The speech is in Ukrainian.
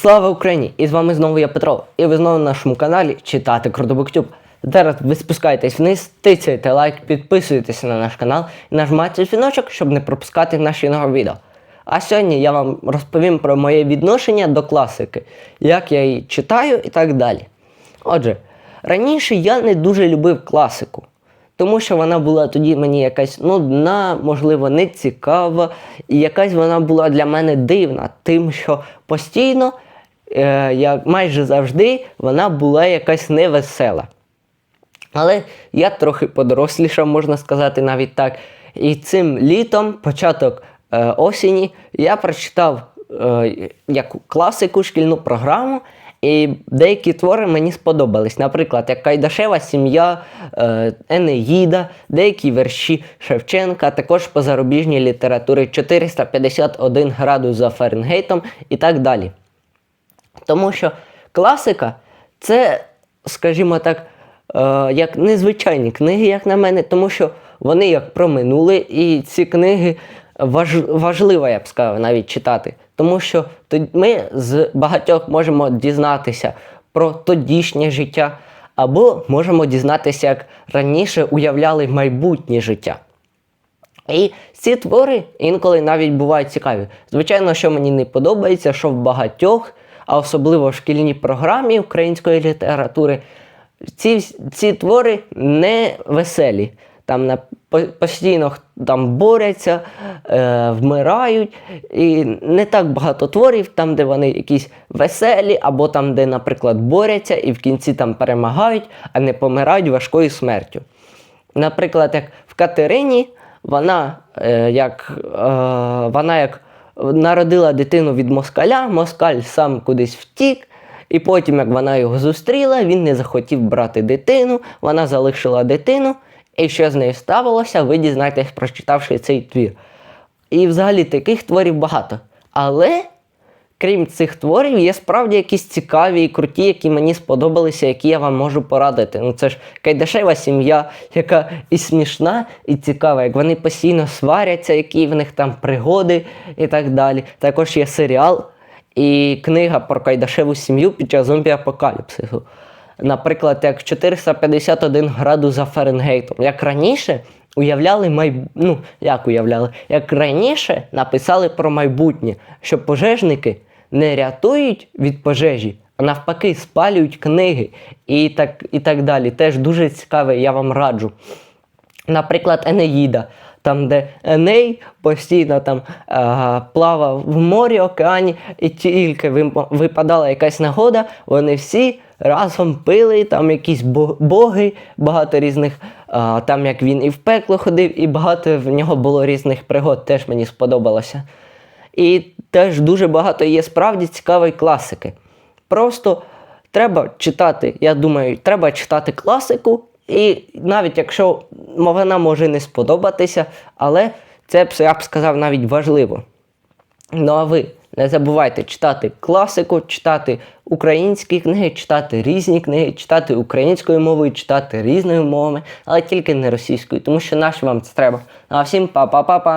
Слава Україні! І з вами знову я Петро. І ви знову на нашому каналі читати Крутобуктюб. Зараз ви спускаєтесь вниз, тицяєте лайк, підписуєтеся на наш канал і нажимаєте дзвіночок, щоб не пропускати наші нові відео. А сьогодні я вам розповім про моє відношення до класики, як я її читаю і так далі. Отже, раніше я не дуже любив класику. Тому що вона була тоді мені якась нудна, можливо, не цікава, і якась вона була для мене дивна, тим, що постійно, е, як майже завжди, вона була якась невесела. Але я трохи подорослішав, можна сказати, навіть так. І цим літом, початок е, осені, я прочитав е, як класику шкільну програму, і деякі твори мені сподобались. Наприклад, як Кайдашева сім'я, е, Енеїда, деякі вірші Шевченка, також по зарубіжній літературі 451 градус за Фаренгейтом і так далі. Тому що класика це, скажімо так, е, як незвичайні книги, як на мене, тому що вони як про минуле, і ці книги важ, важливо, я б сказав, навіть читати. Тому що ми з багатьох можемо дізнатися про тодішнє життя, або можемо дізнатися, як раніше уявляли майбутнє життя. І ці твори інколи навіть бувають цікаві. Звичайно, що мені не подобається, що в багатьох, а особливо в шкільній програмі української літератури, ці, ці твори не веселі. Там на, постійно там борються, е, вмирають. І не так багато творів, там, де вони якісь веселі, або там, де, наприклад, борються і в кінці там перемагають, а не помирають важкою смертю. Наприклад, як в Катерині, вона е, як, е, вона як народила дитину від москаля, москаль сам кудись втік, і потім, як вона його зустріла, він не захотів брати дитину, вона залишила дитину, і що з нею ставилося, ви дізнаєтесь, прочитавши цей твір. І взагалі таких творів багато. Але крім цих творів, є справді якісь цікаві і круті, які мені сподобалися, які я вам можу порадити. Ну це ж Кайдашева сім'я, яка і смішна, і цікава, як вони постійно сваряться, які в них там пригоди і так далі. Також є серіал і книга про Кайдашеву сім'ю під час зомбі-апокаліпсису. Наприклад, як 451 градус за Фаренгейтом. Як раніше уявляли майб... ну, як уявляли, як раніше написали про майбутнє, що пожежники не рятують від пожежі, а навпаки, спалюють книги і так, і так далі. Теж дуже цікаве, я вам раджу. Наприклад, Енеїда, там, де Еней постійно там е, плавав в морі, океані, і тільки випадала якась нагода, вони всі разом пили, там якісь боги, багато різних, е, там як він і в пекло ходив, і багато в нього було різних пригод, теж мені сподобалося. І теж дуже багато є справді цікавої класики. Просто треба читати, я думаю, треба читати класику, і навіть якщо вона може не сподобатися, але це б, я б сказав навіть важливо. Ну а ви не забувайте читати класику, читати українські книги, читати різні книги, читати українською мовою, читати різними мовами, але тільки не російською, тому що наші вам це треба. Ну, А всім па-па-па-па!